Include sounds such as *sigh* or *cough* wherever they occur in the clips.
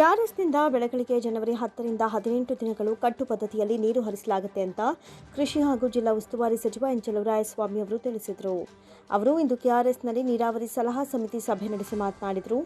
ಕೆಆರ್ಎಸ್ನಿಂದ ಬೆಳೆಗಳಿಗೆ ಜನವರಿ ಹತ್ತರಿಂದ ಹದಿನೆಂಟು ದಿನಗಳು ಕಟ್ಟು ಪದ್ಧತಿಯಲ್ಲಿ ನೀರು ಹರಿಸಲಾಗುತ್ತೆ ಅಂತ ಕೃಷಿ ಹಾಗೂ ಜಿಲ್ಲಾ ಉಸ್ತುವಾರಿ ಸಚಿವ ಎನ್ ಚಲುವರಾಯಸ್ವಾಮಿ ಅವರು ತಿಳಿಸಿದರು. ಅವರು ಇಂದು ಕೆಆರ್ಎಸ್ನಲ್ಲಿ ನೀರಾವರಿ ಸಲಹಾ ಸಮಿತಿ ಸಭೆ ನಡೆಸಿ ಮಾತನಾಡಿದರು.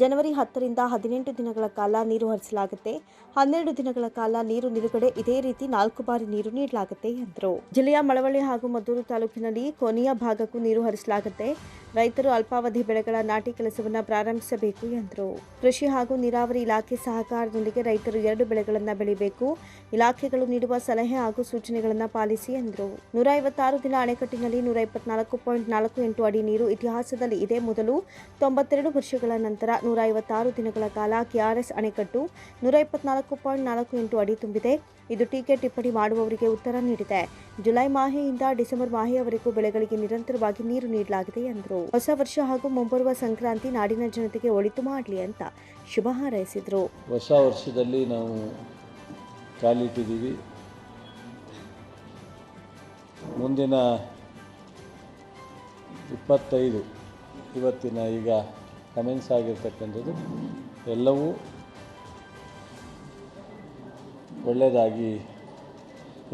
ಜನವರಿ ಹತ್ತರಿಂದ ಹದಿನೆಂಟು ದಿನಗಳ ಕಾಲ ನೀರು ಹರಿಸಲಾಗುತ್ತೆ. ಹನ್ನೆರಡು ದಿನಗಳ ಕಾಲ ನೀರು ನಿಲುಗಡೆ ಇದೇ ರೀತಿ ನಾಲ್ಕು ಬಾರಿ ನೀರು ನೀಡಲಾಗುತ್ತೆ ಎಂದರು. ಜಿಲ್ಲೆಯ ಮಳವಳ್ಳಿ ಹಾಗೂ ಮದ್ದೂರು ತಾಲೂಕಿನಲ್ಲಿ ಕೊನೆಯ ಭಾಗಕ್ಕೂ ನೀರು ಹರಿಸಲಾಗುತ್ತೆ. ರೈತರು ಅಲ್ಪಾವಧಿ ಬೆಳೆಗಳ ನಾಟಿ ಕೆಲಸವನ್ನು ಪ್ರಾರಂಭಿಸಬೇಕು ಎಂದರು. ಕೃಷಿ ಹಾಗೂ ನೀರಾವರಿ ಇಲಾಖೆ ಸಹಕಾರದೊಂದಿಗೆ ರೈತರು ಎರಡು ಬೆಳೆಗಳನ್ನು ಬೆಳಿಬೇಕು. ಇಲಾಖೆಗಳು ನೀಡುವ ಸಲಹೆ ಹಾಗೂ ಸೂಚನೆಗಳನ್ನು ಪಾಲಿಸಿ ಎಂದರು ನೂರ ಐವತ್ತಾರು ದಿನ ಅಣೆಕಟ್ಟಿನಲ್ಲಿ ನೂರ ಇಪ್ಪತ್ನಾಲ್ಕು ಪಾಯಿಂಟ್ ನಾಲ್ಕು ಎಂಟು ಅಡಿ ನೀರು ಇತಿಹಾಸದಲ್ಲಿ ಇದೇ. ಮೊದಲು ತೊಂಬತ್ತೆರಡು ವರ್ಷಗಳ ನಂತರ ನೂರ ಐವತ್ತಾರು ದಿನಗಳ ಕಾಲ ಕೆಆರ್ಎಸ್ ಅಣೆಕಟ್ಟು ನೂರ ಇಪ್ಪತ್ನಾಲ್ಕು ಪಾಯಿಂಟ್ ನಾಲ್ಕು ಎಂಟು ಅಡಿ ತುಂಬಿದೆ. ಇದು ಟೀಕೆ ಟಿಪ್ಪಣಿ ಮಾಡುವವರಿಗೆ ಉತ್ತರ ನೀಡಿದೆ. ಜುಲೈ ಮಾಹೆಯಿಂದ ಡಿಸೆಂಬರ್ ಮಾಹೆಯವರೆಗೂ ಬೆಳೆಗಳಿಗೆ ನಿರಂತರವಾಗಿ ನೀರು ನೀಡಲಾಗಿದೆ ಎಂದರು ಹೊಸ ವರ್ಷ ಹಾಗೂ ಮುಂಬರುವ ಸಂಕ್ರಾಂತಿ ನಾಡಿನ ಜನತೆಗೆ ಒಳಿತು ಮಾಡಲಿ ಅಂತ ಶುಭ ಹಾರೈಸಿದರು. ಹೊಸ ವರ್ಷದಲ್ಲಿ ನಾವು ಕಾಲಿಟ್ಟಿದ್ದೀವಿ. ಮುಂದಿನ ಇಪ್ಪತ್ತೈದು, ಇವತ್ತಿನ ಈಗ ಕಮೆಂಟ್ಸ್ ಆಗಿರ್ತಕ್ಕಂಥದ್ದು, ಎಲ್ಲವೂ ಒಳ್ಳೆಯದಾಗಿ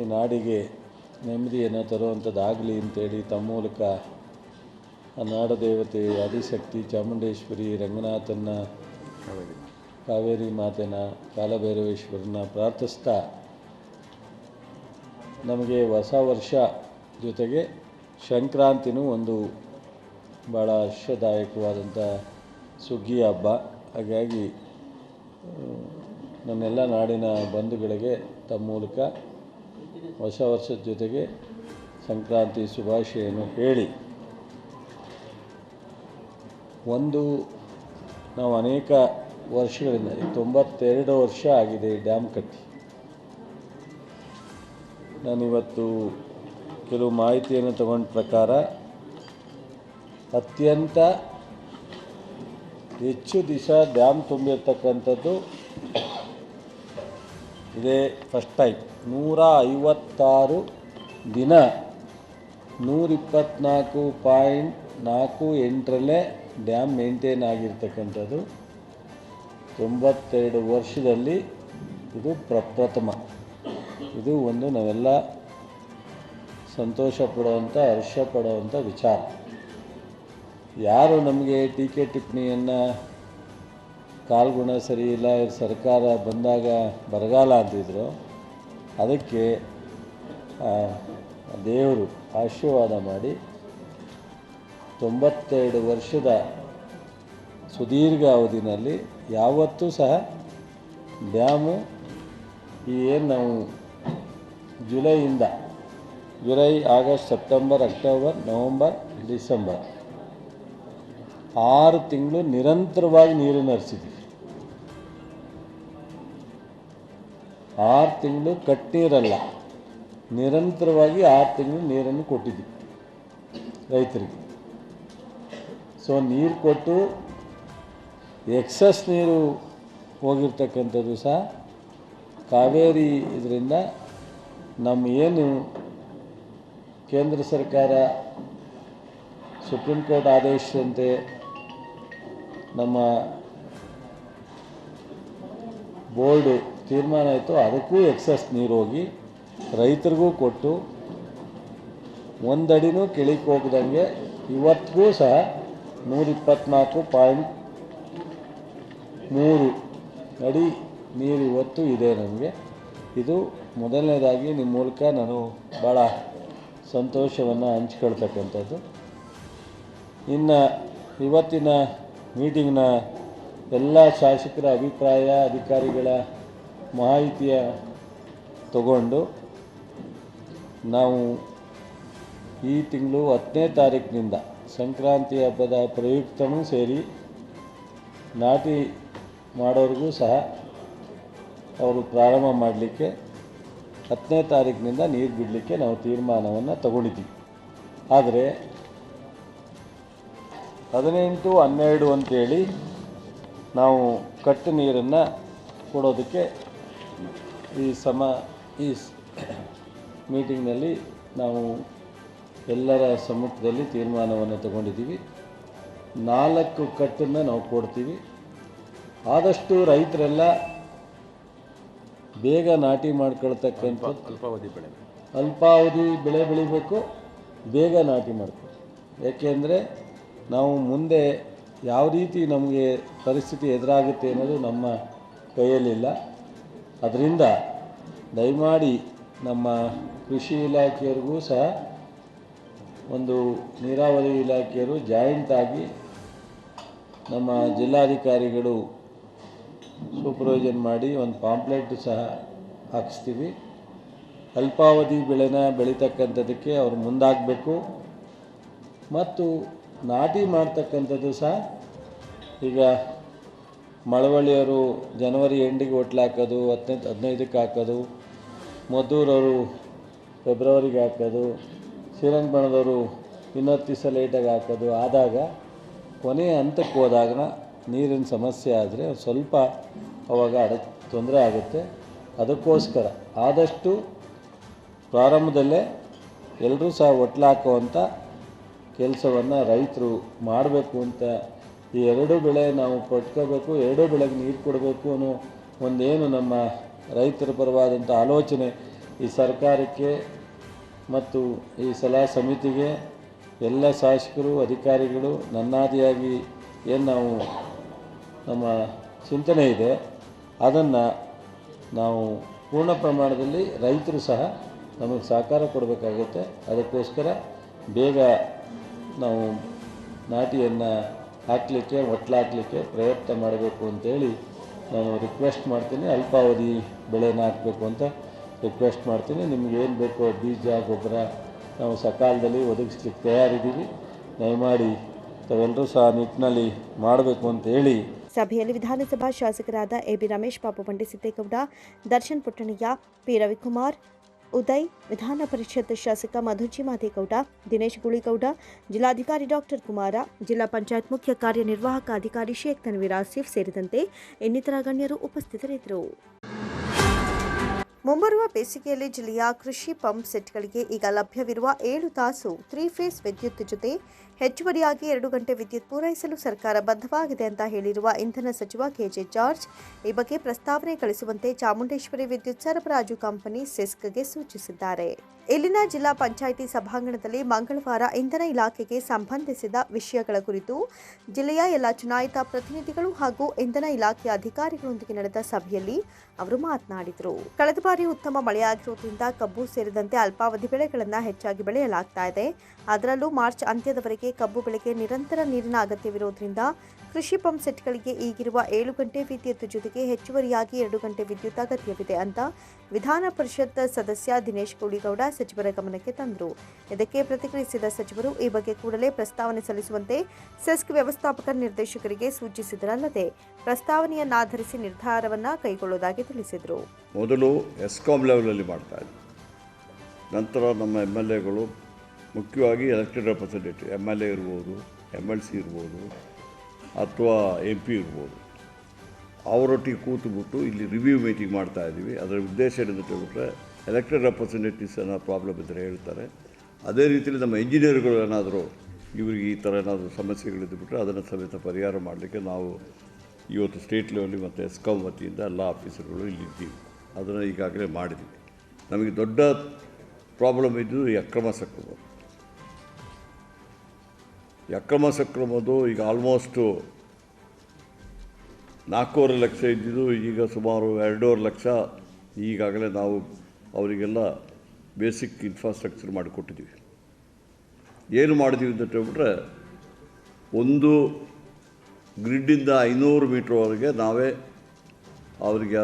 ಈ ನಾಡಿಗೆ ನೆಮ್ಮದಿಯನ್ನು ತರುವಂಥದ್ದಾಗಲಿ ಅಂತೇಳಿ ತಮ್ಮ ಮೂಲಕ ನಾಡದೇವತೆ, ಆದಿಶಕ್ತಿ, ಚಾಮುಂಡೇಶ್ವರಿ ರಂಗನಾಥನ ಕಾವೇರಿ ಮಾತೆನ ಕಾಲಭೈರವೇಶ್ವರನ ಪ್ರಾರ್ಥಿಸ್ತಾ ನಮಗೆ ಹೊಸ ವರ್ಷ ಜೊತೆಗೆ ಸಂಕ್ರಾಂತಿನೂ ಒಂದು ಭಾಳ ಹರ್ಷದಾಯಕವಾದಂಥ ಸುಗ್ಗಿ ಹಬ್ಬ. ಹಾಗಾಗಿ ನನ್ನೆಲ್ಲ ನಾಡಿನ ಬಂಧುಗಳಿಗೆ ತಮ್ಮ ಮೂಲಕ ಹೊಸ ವರ್ಷದ ಜೊತೆಗೆ ಸಂಕ್ರಾಂತಿ ಶುಭಾಶಯನ್ನು ಹೇಳಿ. ಒಂದು, ನಾವು ಅನೇಕ ವರ್ಷಗಳಿಂದ ತೊಂಬತ್ತೆರಡು ವರ್ಷ ಆಗಿದೆ ಈ ಡ್ಯಾಮ್ ಕಟ್ಟಿ. ನಾನಿವತ್ತು ಕೆಲವು ಮಾಹಿತಿಯನ್ನು ತಗೊಂಡ ಪ್ರಕಾರ, ಅತ್ಯಂತ ಹೆಚ್ಚು ದಿವಸ ಡ್ಯಾಮ್ ತುಂಬಿರ್ತಕ್ಕಂಥದ್ದು ಇದೇ ಫಸ್ಟ್ ಟೈಮ್. ನೂರ ಐವತ್ತಾರು ದಿನ ನೂರಿಪ್ಪತ್ನಾಲ್ಕು ಪಾಯಿಂಟ್ ನಾಲ್ಕು ಎಂಟರಲ್ಲೇ ಡ್ಯಾಮ್ ಮೇಂಟೈನ್ ಆಗಿರ್ತಕ್ಕಂಥದ್ದು. ತೊಂಬತ್ತೆರಡು ವರ್ಷದಲ್ಲಿ ಇದು ಪ್ರಪ್ರಥಮ ಇದು ಒಂದು ನಾವೆಲ್ಲ ಸಂತೋಷ ಪಡುವಂಥ ಹರ್ಷ ಪಡುವಂಥ ವಿಚಾರ. ಯಾರು ನಮಗೆ ಟೀಕೆ ಟಿಪ್ಪಣಿಯನ್ನು ಕಾಲ್ಗುಣ ಸರಿ ಇಲ್ಲ ಸರ್ಕಾರ ಬಂದಾಗ ಬರಗಾಲ ಅಂತಿದ್ರು, ಅದಕ್ಕೆ ದೇವರು ಆಶೀರ್ವಾದ ಮಾಡಿ ತೊಂಬತ್ತೆರಡು ವರ್ಷದ ಸುದೀರ್ಘ ಅವಧಿನಲ್ಲಿ ಯಾವತ್ತೂ ಸಹ ಡ್ಯಾಮು ಈ ಏನು ನಾವು ಜುಲೈಯಿಂದ, July, August, September, October, November, December ಆರು ತಿಂಗಳು ನಿರಂತರವಾಗಿ ನೀರು ಹರಿಸಿದ್ವಿ ಆರು ತಿಂಗಳು ಕಟ್ಟಿರಲ್ಲ, ನಿರಂತರವಾಗಿ ಆರು ತಿಂಗಳು ನೀರನ್ನು ಕೊಟ್ಟಿದ್ವಿ ರೈತರಿಗೆ. ಸೊ ನೀರು ಕೊಟ್ಟು ಎಕ್ಸಸ್ ನೀರು ಹೋಗಿರ್ತಕ್ಕಂಥದ್ದು ಸಹ ಕಾವೇರಿ ಇದರಿಂದ ನಮ್ಮ ಏನು ಕೇಂದ್ರ ಸರ್ಕಾರ ಸುಪ್ರೀಂ ಕೋರ್ಟ್ ಆದೇಶದಂತೆ ನಮ್ಮ ಬೋರ್ಡು ತೀರ್ಮಾನ ಆಯಿತು ಅದಕ್ಕೂ ಎಕ್ಸಸ್ ನೀರು ಹೋಗಿ ರೈತರಿಗೂ ಕೊಟ್ಟು ಒಂದಡಿನೂ ಕೆಳಕ್ಕೆ ಹೋಗ್ದಂಗೆ ಇವತ್ತಿಗೂ ಸಹ ನೂರಿಪ್ಪತ್ನಾಲ್ಕು ಪಾಯಿಂಟ್ ಮೂರು ಅಡಿ ನೀರು ಇವತ್ತು ಇದೆ ನಮಗೆ. ಇದು ಮೊದಲನೇದಾಗಿ ನಿಮ್ಮ ಮೂಲಕ ನಾನು ಭಾಳ ಸಂತೋಷವನ್ನು ಹಂಚ್ಕೊಳ್ತಕ್ಕಂಥದ್ದು. ಇನ್ನು ಇವತ್ತಿನ ಮೀಟಿಂಗ್ನ ಎಲ್ಲ ಶಾಸಕರ ಅಭಿಪ್ರಾಯ, ಅಧಿಕಾರಿಗಳ ಮಾಹಿತಿಯ ತಗೊಂಡು ನಾವು ಈ ತಿಂಗಳು ಹತ್ತನೇ ತಾರೀಕಿನಿಂದ ಸಂಕ್ರಾಂತಿ ಹಬ್ಬದ ಪ್ರಯುಕ್ತವೂ ಸೇರಿ ನಾಟಿ ಮಾಡೋರಿಗೂ ಸಹ ಅವರು ಪ್ರಾರಂಭ ಮಾಡಲಿಕ್ಕೆ ಹತ್ತನೇ ತಾರೀಕಿನಿಂದ ನೀರು ಬಿಡಲಿಕ್ಕೆ ನಾವು ತೀರ್ಮಾನವನ್ನು ತಗೊಂಡಿದ್ದೀವಿ. ಆದರೆ ಹದಿನೆಂಟು, ಹನ್ನೆರಡು ಅಂತೇಳಿ ನಾವು ಕಟ್ಟು ನೀರನ್ನು ಕೊಡೋದಕ್ಕೆ ಈ ಸಮ, ಈ *coughs* ಮೀಟಿಂಗ್ನಲ್ಲಿ ನಾವು ಎಲ್ಲರ ಸಮ್ಮುಖದಲ್ಲಿ ತೀರ್ಮಾನವನ್ನು ತಗೊಂಡಿದ್ದೀವಿ. ನಾಲ್ಕು ಕಟ್ಟನ್ನು ನಾವು ಕೊಡ್ತೀವಿ. ಆದಷ್ಟು ರೈತರೆಲ್ಲ ಬೇಗ ನಾಟಿ ಮಾಡ್ಕೊಳ್ತಕ್ಕಂಥದ್ದು. ಅಲ್ಪಾವಧಿ ಬೆಳೆ. ಅಲ್ಪಾವಧಿ ಬೆಳೆ ಬೆಳಿಬೇಕು ಬೇಗ ನಾಟಿ ಮಾಡಬೇಕು. ಏಕೆಂದರೆ ನಾವು ಮುಂದೆ ಯಾವ ರೀತಿ ನಮಗೆ ಪರಿಸ್ಥಿತಿ ಎದುರಾಗುತ್ತೆ ಅನ್ನೋದು ನಮ್ಮ ಕೈಯಲ್ಲಿಲ್ಲ. ಅದರಿಂದ ದಯಮಾಡಿ ನಮ್ಮ ಕೃಷಿ ಇಲಾಖೆಯವ್ರಿಗೂ ಸಹ ಒಂದು ನೀರಾವರಿ ಇಲಾಖೆಯವರು ಜಾಯಿಂಟ್ ಆಗಿ ನಮ್ಮ ಜಿಲ್ಲಾಧಿಕಾರಿಗಳು ಸೂಪರ್ವೈಸನ್ ಮಾಡಿ ಒಂದು ಪಾಂಪ್ಲೆಟ್ ಸಹ ಹಾಕಿಸ್ತೀವಿ. ಅಲ್ಪಾವಧಿ ಬೆಳೆನ ಬೆಳೀತಕ್ಕಂಥದ್ದಕ್ಕೆ ಅವರು ಮುಂದಾಗಬೇಕು. ಮತ್ತು ನಾಟಿ ಮಾಡ್ತಕ್ಕಂಥದ್ದು ಸಹ ಈಗ ಮಳವಳ್ಳಿಯವರು ಜನವರಿ ಎಂಡಿಗೆ ಒಟ್ಲು ಹಾಕೋದು ಹದಿನೈದು ಹದಿನೈದಕ್ಕೆ ಹಾಕೋದು, ಮದ್ದೂರವರು ಫೆಬ್ರವರಿಗೆ ಹಾಕೋದು, ಶ್ರೀರಂಗಪಟ್ಟಣದವರು ಇನ್ನೊತ್ತು ದಿವಸ ಲೇಟಾಗಿ ಹಾಕೋದು ಆದಾಗ ಕೊನೆಯ ಹಂತಕ್ಕೆ ಹೋದಾಗ ನೀರಿನ ಸಮಸ್ಯೆ ಆದರೆ ಸ್ವಲ್ಪ ಅವಾಗ ಅಡ ತೊಂದರೆ ಆಗುತ್ತೆ. ಅದಕ್ಕೋಸ್ಕರ ಆದಷ್ಟು ಪ್ರಾರಂಭದಲ್ಲೇ ಎಲ್ಲರೂ ಸಹ ಒಟ್ಲಾಕುವಂಥ ಕೆಲಸವನ್ನು ರೈತರು ಮಾಡಬೇಕು ಅಂತ ಈ ಎರಡು ಬೆಳೆ ನಾವು ಕೊಟ್ಕೋಬೇಕು ಎರಡೂ ಬೆಳೆಗೆ ನೀರು ಕೊಡಬೇಕು ಅನ್ನೋ ಒಂದೇನು ನಮ್ಮ ರೈತರ ಪರವಾದಂಥ ಆಲೋಚನೆ ಈ ಸರ್ಕಾರಕ್ಕೆ ಮತ್ತು ಈ ಸಲಹಾ ಸಮಿತಿಗೆ ಎಲ್ಲ ಶಾಸಕರು, ಅಧಿಕಾರಿಗಳು ನನ್ನಾದಿಯಾಗಿ ಏನು ನಾವು ನಮ್ಮ ಚಿಂತನೆ ಇದೆ. ಅದನ್ನು ನಾವು ಪೂರ್ಣ ಪ್ರಮಾಣದಲ್ಲಿ ರೈತರು ಸಹ ನಮಗೆ ಸಹಕಾರ ಕೊಡಬೇಕಾಗುತ್ತೆ. ಅದಕ್ಕೋಸ್ಕರ ಬೇಗ ನಾವು ನಾಟಿಯನ್ನು ಹಾಕಲಿಕ್ಕೆ ಹಾಕಲಿಕ್ಕೆ ಪ್ರಯತ್ನ ಮಾಡಬೇಕು ಅಂತೇಳಿ ನಾನು ರಿಕ್ವೆಸ್ಟ್ ಮಾಡ್ತೀನಿ. ಅಲ್ಪಾವಧಿ ಬೆಳೆನ ಹಾಕಬೇಕು ಅಂತ ರಿಕ್ವೆಸ್ಟ್ ಮಾಡ್ತೀನಿ. ನಿಮ್ಗೆ ಏನು ಬೇಕೋ ಬೀಜ, ಗೊಬ್ಬರ ನಾವು ಸಕಾಲದಲ್ಲಿ ಒದಗಿಸ್ಲಿಕ್ಕೆ ತಯಾರಿದ್ದೀವಿ. ದಯಮಾಡಿ ತಾವೆಲ್ಲರೂ ಸಹ ನಿಟ್ಟಿನಲ್ಲಿ ಮಾಡಬೇಕು ಅಂತ ಹೇಳಿ ಸಭೆಯಲ್ಲಿ ವಿಧಾನಸಭಾ ಶಾಸಕರಾದ A B Ramesh Babu Bandisiddegowda Darshan Puttannaiah P. Ravikumar, Uday, ವಿಧಾನ ಪರಿಷತ್ ಶಾಸಕ ಮಧುಜಿ ಮಾದೇಗೌಡ, ದಿನೇಶ್ ಗುಳಿಗೌಡ, ಜಿಲ್ಲಾಧಿಕಾರಿ ಡಾಕ್ಟರ್ ಕುಮಾರ, ಜಿಲ್ಲಾ ಪಂಚಾಯತ್ ಮುಖ್ಯ ಕಾರ್ಯನಿರ್ವಾಹಕ ಅಧಿಕಾರಿ ಶೇಖ್ ತನ್ವೀರ್ ಆಸಿಫ್ ಸೇರಿದಂತೆ ಇನ್ನಿತರ ಗಣ್ಯರು ಉಪಸ್ಥಿತರಿದ್ದರು. ಮುಂಬರುವ ಬೇಸಿಗೆಯಲ್ಲಿ ಜಿಲ್ಲೆಯ ಕೃಷಿ ಪಂಪ್ ಸೆಟ್ಗಳಿಗೆ ಈಗ ಲಭ್ಯವಿರುವ ಏಳು ತಾಸು ತ್ರೀ ಫೇಸ್ ವಿದ್ಯುತ್ ಜೊತೆ ಹೆಚ್ಚುವರಿಯಾಗಿ ಎರಡು ಗಂಟೆ ವಿದ್ಯುತ್ ಪೂರೈಸಲು ಸರ್ಕಾರ ಬದ್ಧವಾಗಿದೆ ಅಂತ ಹೇಳಿರುವ ಇಂಧನ ಸಚಿವ ಕೆಜೆ ಜಾರ್ಜ್, ಈ ಬಗ್ಗೆ ಪ್ರಸ್ತಾವನೆ ಕಳಿಸುವಂತೆ ಚಾಮುಂಡೇಶ್ವರಿ ವಿದ್ಯುತ್ ಸರಬರಾಜು ಕಂಪನಿ ಸೆಸ್ಕ್ಗೆ ಸೂಚಿಸಿದ್ದಾರೆ. ಇಲ್ಲಿನ ಜಿಲ್ಲಾ ಪಂಚಾಯಿತಿ ಸಭಾಂಗಣದಲ್ಲಿ ಮಂಗಳವಾರ ಇಂಧನ ಇಲಾಖೆಗೆ ಸಂಬಂಧಿಸಿದ ವಿಷಯಗಳ ಕುರಿತು ಜಿಲ್ಲೆಯ ಎಲ್ಲ ಚುನಾಯಿತ ಪ್ರತಿನಿಧಿಗಳು ಹಾಗೂ ಇಂಧನ ಇಲಾಖೆಯ ಅಧಿಕಾರಿಗಳೊಂದಿಗೆ ನಡೆದ ಸಭೆಯಲ್ಲಿ ಅವರು ಮಾತನಾಡಿದರು. ಕಳೆದ ಬಾರಿ ಉತ್ತಮ ಮಳೆಯಾಗಿರುವುದರಿಂದ ಕಬ್ಬು ಸೇರಿದಂತೆ ಅಲ್ಪಾವಧಿ ಬೆಳೆಗಳನ್ನು ಹೆಚ್ಚಾಗಿ ಬೆಳೆಯಲಾಗ್ತಾ ಇದೆ. ಅದರಲ್ಲೂ ಮಾರ್ಚ್ ಅಂತ್ಯದವರೆಗೆ ಕಬ್ಬು ಬೆಳೆಗೆ ನಿರಂತರ ನೀರಿನ ಅಗತ್ಯವಿರುವುದರಿಂದ ಕೃಷಿ ಪಂಪ್ ಸೆಟ್ಗಳಿಗೆ ಈಗಿರುವ ಏಳು ಗಂಟೆ ವಿದ್ಯುತ್ ಜೊತೆಗೆ ಹೆಚ್ಚುವರಿಯಾಗಿ ಎರಡು ಗಂಟೆ ವಿದ್ಯುತ್ ಅಗತ್ಯವಿದೆ ಅಂತ ವಿಧಾನ ಪರಿಷತ್ ಸದಸ್ಯ ದಿನೇಶ್ ಗೋಳಿಗೌಡ ಸಚಿವರ ಗಮನಕ್ಕೆ ತಂದರು. ಇದಕ್ಕೆ ಪ್ರತಿಕ್ರಿಯಿಸಿದ ಸಚಿವರು, ಈ ಬಗ್ಗೆ ಕೂಡಲೇ ಪ್ರಸ್ತಾವನೆ ಸಲ್ಲಿಸುವಂತೆ ಸೆಸ್ಕ್ ವ್ಯವಸ್ಥಾಪಕ ನಿರ್ದೇಶಕರಿಗೆ ಸೂಚಿಸಿದರಲ್ಲದೆ ಪ್ರಸ್ತಾವನೆಯನ್ನಾಧರಿಸಿ ನಿರ್ಧಾರವನ್ನು ಕೈಗೊಳ್ಳುವುದಾಗಿ ತಿಳಿಸಿದರು. ಮೊದಲು ಎಸ್ಕಾಂ ಲೆವೆಲಲ್ಲಿ ಇದ್ದೀವಿ ನಂತರ ನಮ್ಮ ಎಂ ಎಲ್ ಎಗಳು ಮುಖ್ಯವಾಗಿ elected representative M L A ಇರ್ಬೋದು ಎಂ ಎಲ್ ಸಿ ಇರ್ಬೋದು, ಅಥವಾ ಎಂ ಪಿ ಇರ್ಬೋದು. ಅವರೊಟ್ಟಿಗೆ ಕೂತುಬಿಟ್ಟು ಇಲ್ಲಿ ರಿವ್ಯೂ ಮೀಟಿಂಗ್ ಮಾಡ್ತಾ ಇದ್ದೀವಿ. ಅದರ ಉದ್ದೇಶ ಏನಂತ ಹೇಳ್ಬಿಟ್ರೆ ಎಲೆಕ್ಟೆಡ್ ರೆಪ್ರೆಸೆಂಟೇಟಿವ್ಸ್ ಏನೋ ಪ್ರಾಬ್ಲಮ್ ಇದ್ದರೆ ಹೇಳ್ತಾರೆ. ಅದೇ ರೀತಿಯಲ್ಲಿ ನಮ್ಮ ಇಂಜಿನಿಯರ್ಗಳು ಏನಾದರೂ, ಇವರಿಗೆ ಈ ಥರ ಏನಾದರೂ ಸಮಸ್ಯೆಗಳಿದ್ದುಬಿಟ್ರೆ ಅದನ್ನು ಸಮೇತ ಪರಿಹಾರ ಮಾಡಲಿಕ್ಕೆ ನಾವು ಇವತ್ತು ಸ್ಟೇಟ್ ಲೆವೆಲ್ ಮತ್ತು ಎಸ್ಕಾಂ ವತಿಯಿಂದ ಎಲ್ಲ ಆಫೀಸರ್ಗಳು ಇಲ್ಲಿದ್ದೀವಿ. ಅದನ್ನು ಈಗಾಗಲೇ ಮಾಡಿದ್ದೀವಿ. ನಮಗೆ ದೊಡ್ಡ ಪ್ರಾಬ್ಲಮ್ ಇದ್ದು ಈ ಅಕ್ರಮ ಸಕ್ರಮ ಅಕ್ರಮ ಸಕ್ರಮದು ಈಗ ಆಲ್ಮೋಸ್ಟು ನಾಲ್ಕೂವರೆ ಲಕ್ಷ ಇದ್ದಿದ್ದು ಈಗ ಸುಮಾರು ಎರಡೂವರೆ ಲಕ್ಷ. ಈಗಾಗಲೇ ನಾವು ಅವರಿಗೆಲ್ಲ ಬೇಸಿಕ್ ಇನ್ಫ್ರಾಸ್ಟ್ರಕ್ಚರ್ ಮಾಡಿಕೊಟ್ಟಿದ್ದೀವಿ. ಏನು ಮಾಡಿದ್ದೀವಿ ಅಂತ ಹೇಳ್ಬಿಟ್ರೆ, ಒಂದು ಗ್ರಿಡ್ಡಿಂದ ಐನೂರು ಮೀಟ್ರ್ವರೆಗೆ ನಾವೇ ಅವರಿಗೆ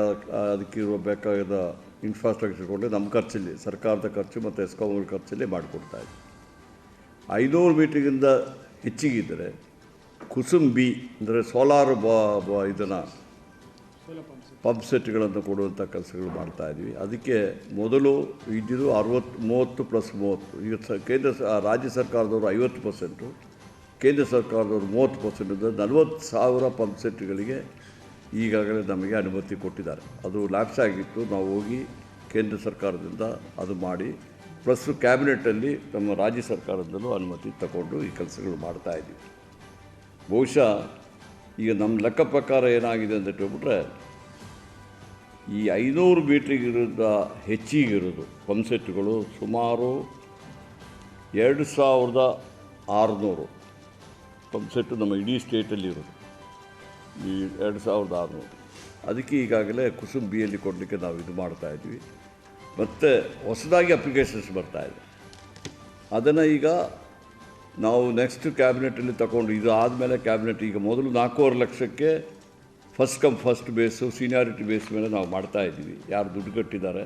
ಅದಕ್ಕಿರುವ ಬೇಕಾದ ಇನ್ಫ್ರಾಸ್ಟ್ರಕ್ಚರ್ ಕೊಟ್ಟು ನಮ್ಮ ಖರ್ಚಲ್ಲಿ, ಸರ್ಕಾರದ ಖರ್ಚು ಮತ್ತು ಎಸ್ಕಾಮ್ಗಳ ಖರ್ಚಲ್ಲಿ ಮಾಡಿಕೊಡ್ತಾ ಇದ್ದೀವಿ. ಐನೂರು ಮೀಟ್ರಿಗಿಂತ ಹೆಚ್ಚಿಗಿದ್ದರೆ ಕುಸುಂಬಿ ಅಂದರೆ ಸೋಲಾರ್ ಬಾ ಬಾ, ಇದನ್ನು ಪಂಪ್ ಸೆಟ್ಗಳನ್ನು ಕೊಡುವಂಥ ಕೆಲಸಗಳು ಮಾಡ್ತಾ ಇದ್ವಿ. ಅದಕ್ಕೆ ಮೊದಲು ಇದ್ದಿದ್ದು ಅರವತ್ತು, ಮೂವತ್ತು ಪ್ಲಸ್ ಮೂವತ್ತು. ಈಗ ಸ, ಕೇಂದ್ರ ರಾಜ್ಯ ಸರ್ಕಾರದವರು ಐವತ್ತು ಪರ್ಸೆಂಟು, ಕೇಂದ್ರ ಸರ್ಕಾರದವರು ಮೂವತ್ತು ಪರ್ಸೆಂಟಿಂದ ನಲವತ್ತು ಸಾವಿರ ಪಂಪ್ ಸೆಟ್ಗಳಿಗೆ ಈಗಾಗಲೇ ನಮಗೆ ಅನುಮತಿ ಕೊಟ್ಟಿದ್ದಾರೆ. ಅದು ಲ್ಯಾಪ್ಸ್ ಆಗಿತ್ತು. ನಾವು ಹೋಗಿ ಕೇಂದ್ರ ಸರ್ಕಾರದಿಂದ ಅದು ಮಾಡಿ ಪ್ಲಸ್ ಕ್ಯಾಬಿನೆಟ್ಟಲ್ಲಿ ನಮ್ಮ ರಾಜ್ಯ ಸರ್ಕಾರದಲ್ಲೂ ಅನುಮತಿ ತಗೊಂಡು ಈ ಕೆಲಸಗಳು ಮಾಡ್ತಾ ಇದ್ದೀವಿ. ಬಹುಶಃ ಈಗ ನಮ್ಮ ಲೆಕ್ಕ ಪ್ರಕಾರ ಏನಾಗಿದೆ ಅಂತ ಹೇಳ್ಬಿಟ್ರೆ, ಈ ಐನೂರು ಮೀಟ್ರಿಗಿರೋದ ಹೆಚ್ಚಿಗಿರೋದು ಪಂಪ್ಸೆಟ್ಗಳು ಸುಮಾರು ಎರಡು ಸಾವಿರದ ಆರುನೂರು ಪಂಪ್ಸೆಟ್ಟು ನಮ್ಮ ಇಡೀ ಸ್ಟೇಟಲ್ಲಿ ಇರೋದು. ಈ ಎರಡು ಸಾವಿರದ ಆರುನೂರು. ಅದಕ್ಕೆ ಈಗಾಗಲೇ ಕುಸುಂಬಿಯಲ್ಲಿ ಕೊಡಲಿಕ್ಕೆ ನಾವು ಇದು ಮಾಡ್ತಾ ಇದ್ವಿ ಮತ್ತು ಹೊಸದಾಗಿ ಅಪ್ಲಿಕೇಶನ್ಸ್ ಬರ್ತಾ ಇದೆ. ಅದನ್ನು ಈಗ ನಾವು ನೆಕ್ಸ್ಟ್ ಕ್ಯಾಬಿನೆಟಲ್ಲಿ ತಗೊಂಡು ಇದು ಆದಮೇಲೆ ಕ್ಯಾಬಿನೆಟ್ ಈಗ ಮೊದಲು ನಾಲ್ಕೂವರೆ ಲಕ್ಷಕ್ಕೆ first come first base seniority base ಮೇಲೆ ನಾವು ಮಾಡ್ತಾ ಇದ್ದೀವಿ. ಯಾರು ದುಡ್ಡು ಕಟ್ಟಿದ್ದಾರೆ?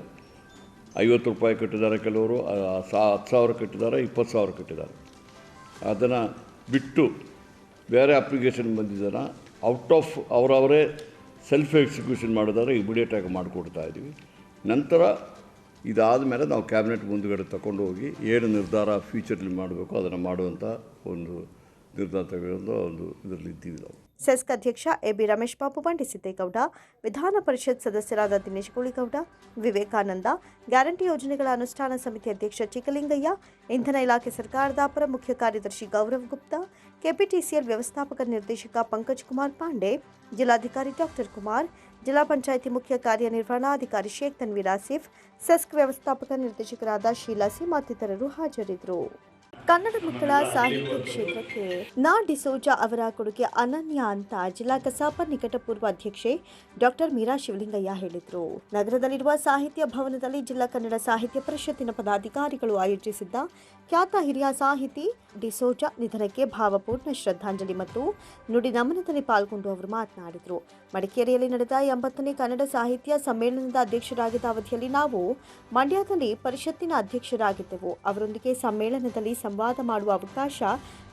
ಐವತ್ತು ರೂಪಾಯಿ ಕಟ್ಟಿದ್ದಾರೆ ಕೆಲವರು ಸಾ, ಹತ್ತು ಸಾವಿರ ಕಟ್ಟಿದ್ದಾರೆ, ಇಪ್ಪತ್ತು ಸಾವಿರ ಕಟ್ಟಿದ್ದಾರೆ. ಅದನ್ನು ಬಿಟ್ಟು ಬೇರೆ ಅಪ್ಲಿಕೇಶನ್ ಬಂದಿದ್ದಾನ ಔಟ್ ಆಫ್ ಅವರವರೇ ಸೆಲ್ಫ್ ಎಕ್ಸಿಕ್ಯೂಷನ್ ಮಾಡಿದಾರೆ ಇಮಿಡಿಯೇಟಾಗಿ ಮಾಡಿಕೊಡ್ತಾ ಇದ್ದೀವಿ. ನಂತರ ಇದಾದ ಮೇಲೆ ನಾವು ಕ್ಯಾಬಿನೆಟ್ ಮುಂದುಗಡೆ ತಗೊಂಡು ಹೋಗಿ ಏನು ನಿರ್ಧಾರ ಫ್ಯೂಚರ್ಲಿ ಮಾಡಬೇಕು, ಅದನ್ನು ಮಾಡುವಂಥ ಒಂದು ನಿರ್ಧಾರ ತೆಗೆದು ಒಂದು ಇದರಲ್ಲಿ ಇದ್ದೀವಿ ನಾವು. ಸೆಸ್ಕ್ ಅಧ್ಯಕ್ಷ ಎಬಿ ರಮೇಶ್ ಬಾಬು, ಬಂಡಿಸಿದ್ದೇಗೌಡ, ವಿಧಾನ ಪರಿಷತ್ ಸದಸ್ಯರಾದ ದಿನೇಶ್ ಗುಳಿಗೌಡ, ವಿವೇಕಾನಂದ, ಗ್ಯಾರಂಟಿ ಯೋಜನೆಗಳ ಅನುಷ್ಠಾನ ಸಮಿತಿ ಅಧ್ಯಕ್ಷ ಚಿಕ್ಕಲಿಂಗಯ್ಯ, ಇಂಧನ ಇಲಾಖೆ ಸರ್ಕಾರದ ಅಪರ ಮುಖ್ಯ ಕಾರ್ಯದರ್ಶಿ ಗೌರವ್ ಗುಪ್ತಾ, ಕೆಪಿಟಿಸಿಎಲ್ ವ್ಯವಸ್ಥಾಪಕ ನಿರ್ದೇಶಕ ಪಂಕಜ್ ಕುಮಾರ್ ಪಾಂಡೆ, ಜಿಲ್ಲಾಧಿಕಾರಿ ಡಾಕ್ಟರ್ ಕುಮಾರ್ ಜಿಲ್ಲಾ ಪಂಚಾಯಿತಿ ಮುಖ್ಯ ಕಾರ್ಯನಿರ್ವಹಣಾಧಿಕಾರಿ ಶೇಖ್ ತನ್ವೀರ್ ಆಸಿಫ್ ಸೆಸ್ಕ್ ವ್ಯವಸ್ಥಾಪಕ ನಿರ್ದೇಶಕರಾದ ಶೀಲಾ ಸಿ ಮತ್ತಿತರರು ಹಾಜರಿದ್ದರು. ಕನ್ನಡ ಮಕ್ಕಳ ಸಾಹಿತ್ಯ ಕ್ಷೇತ್ರಕ್ಕೆ ನಾ. ಡಿಸೋಜಾ ಅವರ ಕೊಡುಗೆ ಅನನ್ಯ ಅಂತ ಜಿಲ್ಲಾ ಕಸಾಪ ನಿಕಟಪೂರ್ವ ಅಧ್ಯಕ್ಷೆ ಡಾಕ್ಟರ್ ಮೀರಾ ಶಿವಲಿಂಗಯ್ಯ ಹೇಳಿದರು. ನಗರದಲ್ಲಿರುವ ಸಾಹಿತ್ಯ ಭವನದಲ್ಲಿ ಜಿಲ್ಲಾ ಕನ್ನಡ ಸಾಹಿತ್ಯ ಪರಿಷತ್ತಿನ ಪದಾಧಿಕಾರಿಗಳು ಆಯೋಜಿಸಿದ್ದ ಖ್ಯಾತ ಹಿರಿಯ ಸಾಹಿತಿ ಡಿಸೋಜಾ ನಿಧನಕ್ಕೆ ಭಾವಪೂರ್ಣ ಶ್ರದ್ಧಾಂಜಲಿ ಮತ್ತು ನುಡಿ ನಮನದಲ್ಲಿ ಪಾಲ್ಗೊಂಡು ಅವರು ಮಾತನಾಡಿದರು. ಮಡಿಕೇರಿಯಲ್ಲಿ ನಡೆದ ಎಂಬತ್ತನೇ ಕನ್ನಡ ಸಾಹಿತ್ಯ ಸಮ್ಮೇಳನದ ಅಧ್ಯಕ್ಷರಾಗಿದ್ದ ಅವಧಿಯಲ್ಲಿ ನಾವು ಮಂಡ್ಯದಲ್ಲಿ ಪರಿಷತ್ತಿನ ಅಧ್ಯಕ್ಷರಾಗಿದ್ದೆವು. ಅವರೊಂದಿಗೆ ಸಮ್ಮೇಳನದಲ್ಲಿ ಸಂವಾದ ಮಾಡುವ ಅವಕಾಶ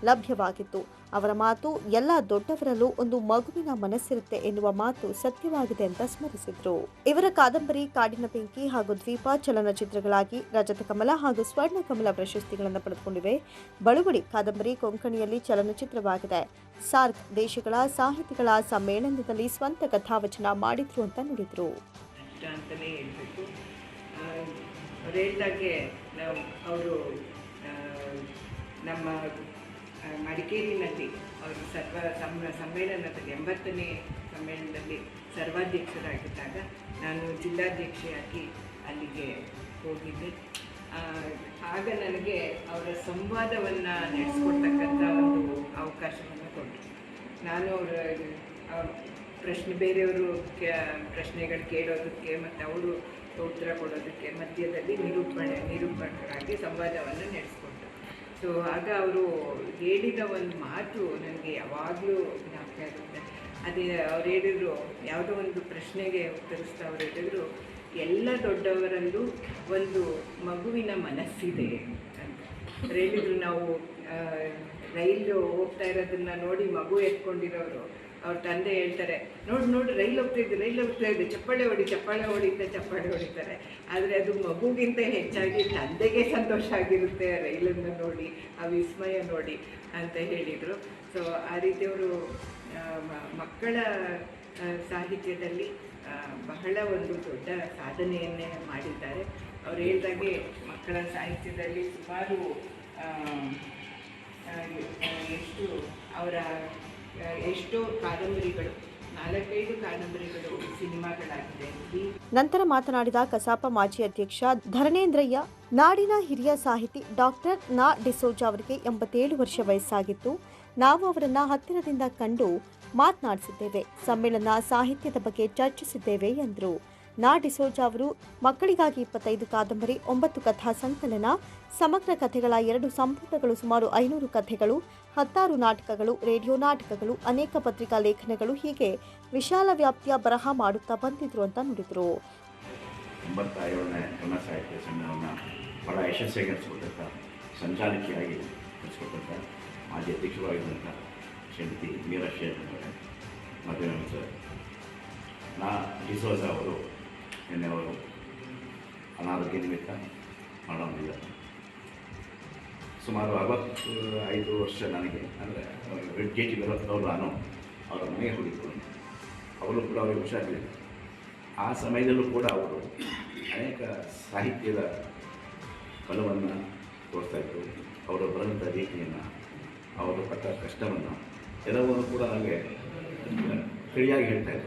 ಲಭ್ಯವಾಗಿತ್ತು. ಅವರ ಮಾತು ಎಲ್ಲ ದೊಡ್ಡವರಲ್ಲೂ ಒಂದು ಮಗುವಿನ ಮನಸ್ಸಿರುತ್ತೆ ಎನ್ನುವ ಮಾತು ಸತ್ಯವಾಗಿದೆ ಅಂತ ಸ್ಮರಿಸಿದ್ರು. ಇವರ ಕಾದಂಬರಿ, ಕಾಡಿನ ಬೆಂಕಿ ಹಾಗೂ ದ್ವೀಪ ಚಲನಚಿತ್ರಗಳಾಗಿ ರಜತ ಕಮಲ ಹಾಗೂ ಸ್ವರ್ಣ ಕಮಲ ಪ್ರಶಸ್ತಿಗಳನ್ನು ಪಡೆದುಕೊಂಡಿವೆ. ಬಳುವಳಿ ಕಾದಂಬರಿ ಕೊಂಕಣಿಯಲ್ಲಿ ಚಲನಚಿತ್ರವಾಗಿದೆ. ಸಾರ್ಕ್ ದೇಶಗಳ ಸಾಹಿತಿಗಳ ಸಮ್ಮೇಳನದಲ್ಲಿ ಸ್ವಂತ ಕಥಾವಚನ ಮಾಡಿದ್ರು ಅಂತ ನುಡಿದ್ರು. ಅವರು ನಮ್ಮ ಮಡಿಕೇರಿನಲ್ಲಿ ಅವರು ಸರ್ವ ಸಮ್ಮ ಸಮ್ಮೇಳನದಲ್ಲಿ, ಎಂಬತ್ತನೇ ಸಮ್ಮೇಳನದಲ್ಲಿ ಸರ್ವಾಧ್ಯಕ್ಷರಾಗಿದ್ದಾಗ ನಾನು ಜಿಲ್ಲಾಧ್ಯಕ್ಷೆಯಾಗಿ ಅಲ್ಲಿಗೆ ಹೋಗಿದ್ದೆ. ಆಗ ನನಗೆ ಅವರ ಸಂವಾದವನ್ನು ನಡೆಸ್ಕೊಡ್ತಕ್ಕಂಥ ಒಂದು ಅವಕಾಶವನ್ನು ಕೊಟ್ಟರು. ನಾನು ಅವರ ಪ್ರಶ್ನೆ, ಬೇರೆಯವರು ಪ್ರಶ್ನೆಗಳು ಕೇಳೋದಕ್ಕೆ ಮತ್ತು ಅವರು ಉತ್ತರ ಕೊಡೋದಕ್ಕೆ ಮಧ್ಯದಲ್ಲಿ ನಿರೂಪಣೆ ನಿರೂಪಣೆಗಾಗಿ ಸಂವಾದವನ್ನು ನಡೆಸ್ಕೊಟ್ರು ಸೊ ಆಗ ಅವರು ಹೇಳಿದ ಒಂದು ಮಾತು ನನಗೆ ಯಾವಾಗಲೂ ಜ್ಞಾಪಕ ಆಗುತ್ತೆ. ಅದೇ ಅವ್ರು ಹೇಳಿದರು, ಯಾವುದೋ ಒಂದು ಪ್ರಶ್ನೆಗೆ ಉತ್ತರಿಸ್ತಾ ಅವ್ರು ಹೇಳಿದರು, ಎಲ್ಲ ದೊಡ್ಡವರಲ್ಲೂ ಒಂದು ಮಗುವಿನ ಮನಸ್ಸಿದೆ ಅಂತ. ಹೇಳಿದ್ರು, ನಾವು ರೈಲು ಹೋಗ್ತಾ ಇರೋದನ್ನ ನೋಡಿ ಮಗು ಎತ್ಕೊಂಡಿರೋರು. ಅವ್ರ ತಂದೆ ಹೇಳ್ತಾರೆ, ನೋಡಿ ನೋಡಿ, ರೈಲ್ ಹೋಗ್ತಾ ಇದೆ ರೈಲ್ ಹೋಗ್ತಾ ಇದೆ ಚಪ್ಪಾಳೆ ಹೊಡಿ, ಚಪ್ಪಾಳೆ ಹೊಡಿತಾ ಚಪ್ಪಾಳೆ ಹೊಡಿತಾರೆ. ಆದರೆ ಅದು ಮಗುಗಿಂತ ಹೆಚ್ಚಾಗಿ ತಂದೆಗೆ ಸಂತೋಷ ಆಗಿರುತ್ತೆ ರೈಲನ್ನು ನೋಡಿ, ಆ ವಿಸ್ಮಯ ನೋಡಿ ಅಂತ ಹೇಳಿದರು. ಸೊ ಆ ರೀತಿ ಅವರು ಮಕ್ಕಳ ಸಾಹಿತ್ಯದಲ್ಲಿ ಬಹಳ ಒಂದು ದೊಡ್ಡ ಸಾಧನೆಯನ್ನೇ ಮಾಡಿದ್ದಾರೆ. ಅವ್ರು ಹೇಳ್ದಾಗೆ ಮಕ್ಕಳ ಸಾಹಿತ್ಯದಲ್ಲಿ ಸುಮಾರು ಎಷ್ಟು ಅವರ ಎಷ್ಟೋ ಕಾದಂಬರಿಗಳು ನಾಲ್ಕೈದು ಕಾದಂಬರಿಗಳು ಸಿನಿಮಾಗಳಾಗಿದೆ ನಂತರ ಮಾತನಾಡಿದ ಕಸಾಪ ಮಾಜಿ ಅಧ್ಯಕ್ಷ ಧರಣೇಂದ್ರಯ್ಯ, ನಾಡಿನ ಹಿರಿಯ ಸಾಹಿತಿ ಡಾಕ್ಟರ್ ನಾ ಡಿಸೋಜಾ ಅವರಿಗೆ ಎಂಬತ್ತೇಳು ವರ್ಷ ವಯಸ್ಸಾಗಿತ್ತು. ನಾವು ಅವರನ್ನ ಹತ್ತಿರದಿಂದ ಕಂಡು ಮಾತನಾಡಿಸಿದ್ದೇವೆ. ಸಮ್ಮೇಳನ ಸಾಹಿತ್ಯದ ಬಗ್ಗೆ ಚರ್ಚಿಸಿದ್ದೇವೆ, ಎಂದರು. ನಾ ಡಿಸೋಜ ಅವರು ಮಕ್ಕಳಿಗಾಗಿ ಇಪ್ಪತ್ತೈದು ಕಾದಂಬರಿ, ಒಂಬತ್ತು ಕಥಾ ಸಂಕಲನ, ಸಮಗ್ರ ಕಥೆಗಳ ಎರಡು ಸಂಪುಟಗಳು ಸುಮಾರು ಐನೂರು ಕಥೆಗಳು, ಹತ್ತಾರು ನಾಟಕಗಳು, ರೇಡಿಯೋ ನಾಟಕಗಳು, ಅನೇಕ ಪತ್ರಿಕಾ ಲೇಖನಗಳು ಹೀಗೆ ವಿಶಾಲ ವ್ಯಾಪ್ತಿಯ ಬರಹ ಮಾಡುತ್ತಾ ಬಂದಿದ್ರು ಅಂತ ನುಡಿದ್ರು. ಬಹಳ ಯಶಸ್ವಿಯಾಗಿ ನಡೆಸ್ಕೊಟ್ಟಂಥ ಸಂಚಾಲಕಿಯಾಗಿ ನಡೆಸ್ಕೊಟ್ಟಂಥ ಮಾಜಿ ಅಧ್ಯಕ್ಷರಾಗಿದ್ದಂಥ ಶ್ರೀಮತಿ ಮೀರಾ ಅವರೇ. ಮತ್ತು ನಾ ಡಿಸೋಜ ಅವರು ನಿನ್ನೆ ಅವರು ಅನಾರೋಗ್ಯ ನಿಮಿತ್ತ ಮಾಡೋದಿಲ್ಲ ಸುಮಾರು ಅರವತ್ತು, ಐದು ವರ್ಷ ನನಗೆ, ಅಂದರೆ ಕೆ ಜಿ ಬರೋದವರು ನಾನು, ಅವರ ಮನೆಗೆ ಹೋಗಿದ್ದು ಅವರು ಕೂಡ ಅವರಿಗೆ ಹುಷಾರಿಲ್ಲ. ಆ ಸಮಯದಲ್ಲೂ ಕೂಡ ಅವರು ಅನೇಕ ಸಾಹಿತ್ಯದ ಬಲವನ್ನು ಇದ್ದರು ಅವರು ಬರೆದಂಥ ರೀತಿಯನ್ನು, ಅವರು ಪಟ್ಟ ಕಷ್ಟವನ್ನು ಎಲ್ಲವನ್ನು ಕೂಡ ನನಗೆ ತಿಳಿಯಾಗಿ ಇದ್ದರು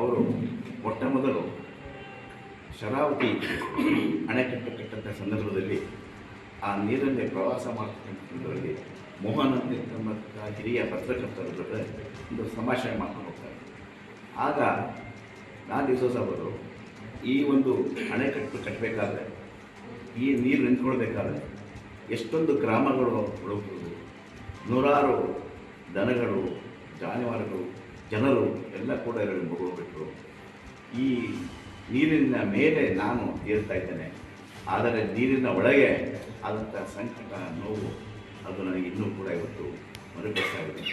ಅವರು ಮೊಟ್ಟ ಮೊದಲು ಶರಾವತಿ ಅಣೆಕಟ್ಟು ಕಟ್ಟಂಥ ಸಂದರ್ಭದಲ್ಲಿ ಆ ನೀರನ್ನೇ ಪ್ರವಾಸ ಮಾಡ್ತಕ್ಕಂಥ ಸಂದರ್ಭದಲ್ಲಿ ಮೋಹನ್ ಅಂತ ಎಂಬಂಥ ಹಿರಿಯ ಪತ್ರಕರ್ತರ ಜೊತೆ ಒಂದು ಸಮಾಶಯ ಮಾಡ್ಕೊಂಡು ಹೋಗ್ತಾರೆ. ಆಗ ನಾನು ಅವರು ಈ ಒಂದು ಅಣೆಕಟ್ಟು ಕಟ್ಟಬೇಕಾದ್ರೆ, ಈ ನೀರು ನಿಂತ್ಕೊಳ್ಬೇಕಾದ್ರೆ ಎಷ್ಟೊಂದು ಗ್ರಾಮಗಳು ಉಳುವುದು ನೂರಾರು ದನಗಳು, ಜಾನುವಾರುಗಳು, ಜನರು ಎಲ್ಲ ಕೂಡ ಎರಡು ಮುಗಿಬಿಟ್ರು ಈ ನೀರಿನ ಮೇಲೆ ನಾನು ಏರ್ತಾ ಇದ್ದೇನೆ. ಆದರೆ ನೀರಿನ ಒಳಗೆ ಆದಂಥ ಸಂಕಟ, ನೋವು, ಅದು ನನಗೆ ಇನ್ನೂ ಕೂಡ ಇವತ್ತು ಮರುಕಳಿಸ್ತಾ ಇದೆ.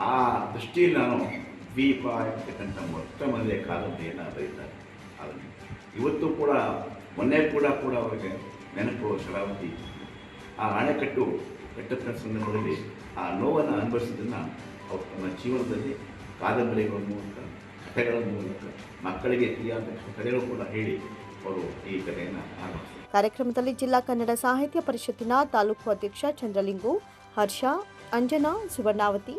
ಆ ದೃಷ್ಟಿಯಲ್ಲಿ ನಾನು ದ್ವೀಪ ಇರ್ತಕ್ಕಂಥ ಮೊಟ್ಟ ಮೊದಲೇ ಕಾದಂಬರಿಯನ್ನು ಬರೀತಾರೆ ಅದನ್ನು ಇವತ್ತು ಕೂಡ, ಮೊನ್ನೆ ಕೂಡ ಕೂಡ ಅವರಿಗೆ ನೆನಪು ಶರಾವತಿ. ಆ ಅಣೆಕಟ್ಟು ಕಟ್ಟದ ಸಂದರ್ಭದಲ್ಲಿ ಆ ನೋವನ್ನು ಅನುಭವಿಸಿದ್ದನ್ನು ಅವರು ತಮ್ಮ ಜೀವನದಲ್ಲಿ ಕಾದಂಬರಿಗಳ ಮೂಲಕ, ಕಥೆಗಳ ಮೂಲಕ ಮಕ್ಕಳಿಗೆ ಕಥೆಗಳು ಕೂಡ ಹೇಳಿ ಅವರು ಈ ಕಥೆಯನ್ನು ಆರಂಭಿಸಿದರು. ಕಾರ್ಯಕ್ರಮದಲ್ಲಿ ಜಿಲ್ಲಾ ಕನ್ನಡ ಸಾಹಿತ್ಯ ಪರಿಷತ್ತಿನ ತಾಲೂಕು ಅಧ್ಯಕ್ಷ ಚಂದ್ರಲಿಂಗು, ಹರ್ಷ, ಅಂಜನಾ, ಸುವರ್ಣಾವತಿ,